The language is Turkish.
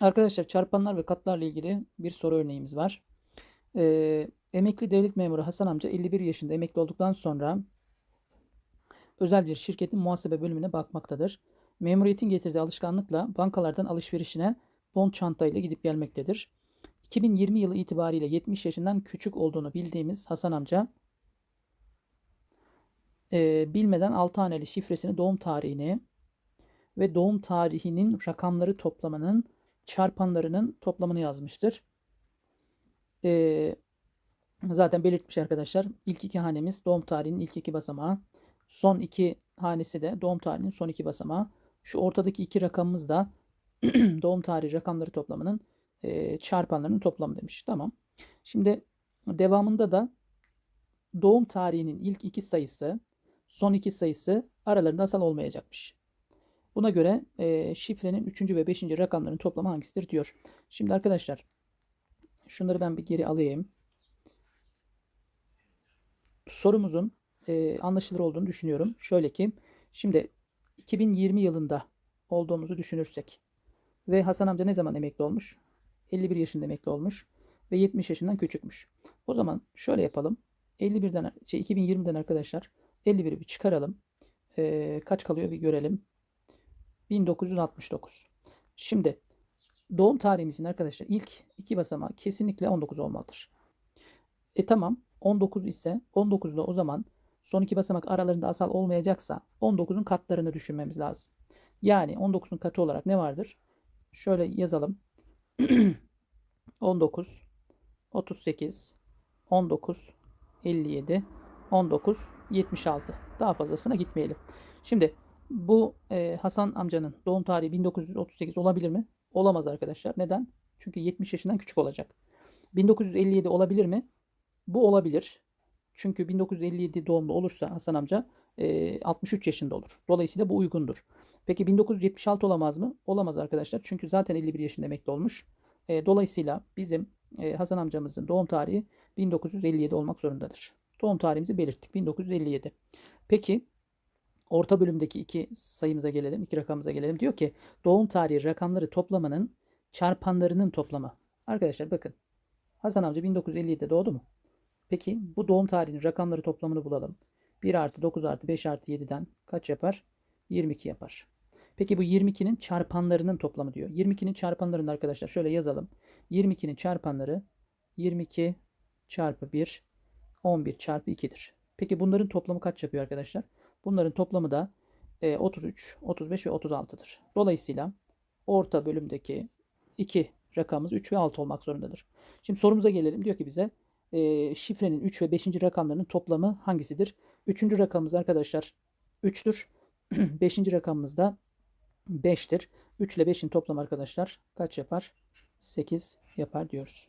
Arkadaşlar çarpanlar ve katlarla ilgili bir soru örneğimiz var. Ee, emekli devlet memuru Hasan amca 51 yaşında emekli olduktan sonra özel bir şirketin muhasebe bölümüne bakmaktadır. Memuriyetin getirdiği alışkanlıkla bankalardan alışverişine bon çantayla gidip gelmektedir. 2020 yılı itibariyle 70 yaşından küçük olduğunu bildiğimiz Hasan amca e, bilmeden 6 haneli şifresini doğum tarihini ve doğum tarihinin rakamları toplamanın çarpanlarının toplamını yazmıştır. Ee, zaten belirtmiş arkadaşlar. İlk iki hanemiz doğum tarihinin ilk iki basamağı. Son iki hanesi de doğum tarihinin son iki basamağı. Şu ortadaki iki rakamımız da doğum tarihi rakamları toplamının e, çarpanlarının toplamı demiş. Tamam. Şimdi devamında da doğum tarihinin ilk iki sayısı son iki sayısı aralarında asal olmayacakmış. Buna göre e, şifrenin 3. ve 5. rakamlarının toplamı hangisidir diyor. Şimdi arkadaşlar şunları ben bir geri alayım. Sorumuzun e, anlaşılır olduğunu düşünüyorum. Şöyle ki şimdi 2020 yılında olduğumuzu düşünürsek ve Hasan amca ne zaman emekli olmuş? 51 yaşında emekli olmuş ve 70 yaşından küçükmüş. O zaman şöyle yapalım. 51'den şey 2020'den arkadaşlar 51'i bir çıkaralım. E, kaç kalıyor bir görelim. 1969. Şimdi doğum tarihimizin arkadaşlar ilk iki basamağı kesinlikle 19 olmalıdır. E tamam 19 ise 19'da o zaman son iki basamak aralarında asal olmayacaksa 19'un katlarını düşünmemiz lazım. Yani 19'un katı olarak ne vardır? Şöyle yazalım. 19, 38, 19, 57, 19, 76. Daha fazlasına gitmeyelim. Şimdi bu e, Hasan amcanın doğum tarihi 1938 olabilir mi? Olamaz arkadaşlar. Neden? Çünkü 70 yaşından küçük olacak. 1957 olabilir mi? Bu olabilir. Çünkü 1957 doğumlu olursa Hasan amca e, 63 yaşında olur. Dolayısıyla bu uygundur. Peki 1976 olamaz mı? Olamaz arkadaşlar. Çünkü zaten 51 yaşında emekli olmuş. E, dolayısıyla bizim e, Hasan amcamızın doğum tarihi 1957 olmak zorundadır. Doğum tarihimizi belirttik. 1957. Peki orta bölümdeki iki sayımıza gelelim, iki rakamımıza gelelim. Diyor ki doğum tarihi rakamları toplamanın çarpanlarının toplamı. Arkadaşlar bakın. Hasan amca 1957'de doğdu mu? Peki bu doğum tarihinin rakamları toplamını bulalım. 1 artı 9 artı 5 artı 7'den kaç yapar? 22 yapar. Peki bu 22'nin çarpanlarının toplamı diyor. 22'nin çarpanlarını arkadaşlar şöyle yazalım. 22'nin çarpanları 22 çarpı 1 11 çarpı 2'dir. Peki bunların toplamı kaç yapıyor arkadaşlar? Bunların toplamı da 33, e, 35 ve 36'dır. Dolayısıyla orta bölümdeki iki rakamımız 3 ve 6 olmak zorundadır. Şimdi sorumuza gelelim. Diyor ki bize e, şifrenin 3 ve 5. rakamlarının toplamı hangisidir? 3. rakamımız arkadaşlar 3'tür. 5. rakamımız da 5'tir. 3 ile 5'in toplamı arkadaşlar kaç yapar? 8 yapar diyoruz.